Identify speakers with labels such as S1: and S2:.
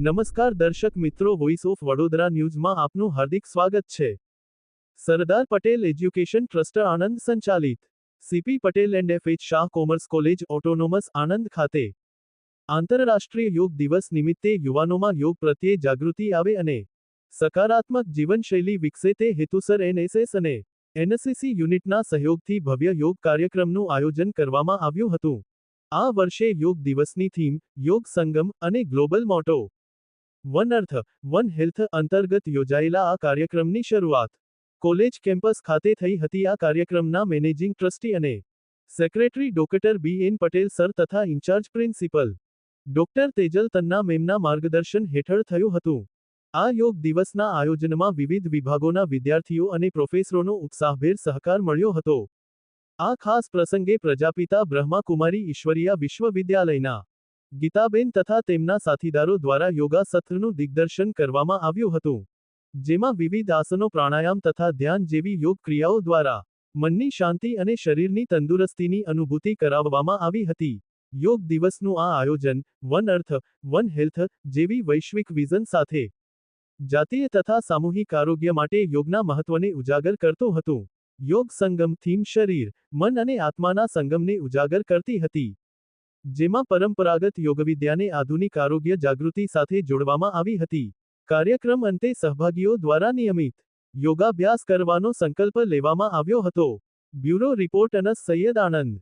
S1: નમસ્કાર દર્શક મિત્રો વોઇસ ઓફ વડોદરા ન્યૂઝમાં આપનું હાર્દિક સ્વાગત છે. સરદાર પટેલ એજ્યુકેશન ટ્રસ્ટ આણંદ સંચાલિત. CP Patel and F H Shah commerce college, autonomous Anand ખાતે. આંતરરાષ્ટ્રીય યોગ દિવસ નિમિત્તે યુવાનોમાં યોગ પ્રત્યે જાગૃતિ આવે અને સકારાત્મક જીવનશૈલી વિકસે તે હેતુસર એનએસએસ અને એનએસએસી યુનિટના સહયોગથી ભવ્ય યોગ કાર્યક્રમનું આયોજન કરવામાં આવ્યું હતું. આ વર્ષે યોગ દિવસની થીમ, યોગ સંગમ અને ગ્લોબલ મોટો વન અર્થ, વન હેલ્થ અંતર્ગત યોજાયેલા આ કાર્યક્રમની શરૂઆત. કોલેજ કેમ્પસ ખાતે થઈ હતી આ કાર્યક્રમના મેનેજિંગ ટ્રસ્ટી અને secretary doctor B N Patel sir તથા in-charge principal doctor Tejal Tanna મેમના માર્ગદર્શન હેઠળ થયું હતું. આ યોગ દિવસના આયોજનમાં વિવિધ વિભાગોના વિદ્યાર્થીઓ અને પ્રોફેસરોનો ઉત્સાહભેર સહકાર મળ્યો હતો. આ ખાસ પ્રસંગે પ્રજાપિતા બ્રહ્માકુમારી ઈશ્વરીયા વિશ્વવિદ્યાલયના ગીતાબેન તથા તેમના સાથીદારો દ્વારા યોગા સત્રનું દિગ્દર્શન કરવામાં આવ્યું હતું, જેમાં વિવિધ આસનો પ્રાણાયામ તથા ધ્યાન જેવી યોગ ક્રિયાઓ દ્વારા મનની શાંતિ અને શરીરની તંદુરસ્તીની અનુભૂતિ કરાવવામાં આવી હતી. યોગ દિવસનું આ આયોજન વન અર્થ, વન હેલ્થ જેવી વૈશ્વિક વિઝન સાથે જાતીય તથા સામૂહિક આરોગ્ય માટે યોગના મહત્વને ઉજાગર કરતું હતું. યોગ સંગમ થીમ શરીર, મન અને આત્માના સંગમને ઉજાગર કરતી હતી. જેમાં પરંપરાગત યોગવિદ્યાને આધુનિક આરોગ્ય જાગૃતિ સાથે જોડવામાં આવી હતી. કાર્યક્રમ અંતે સહભાગીઓ દ્વારા નિયમિત યોગાભ્યાસ કરવાનો સંકલ્પ લેવામાં આવ્યો હતો. Bureau report Anas Saiyed Anand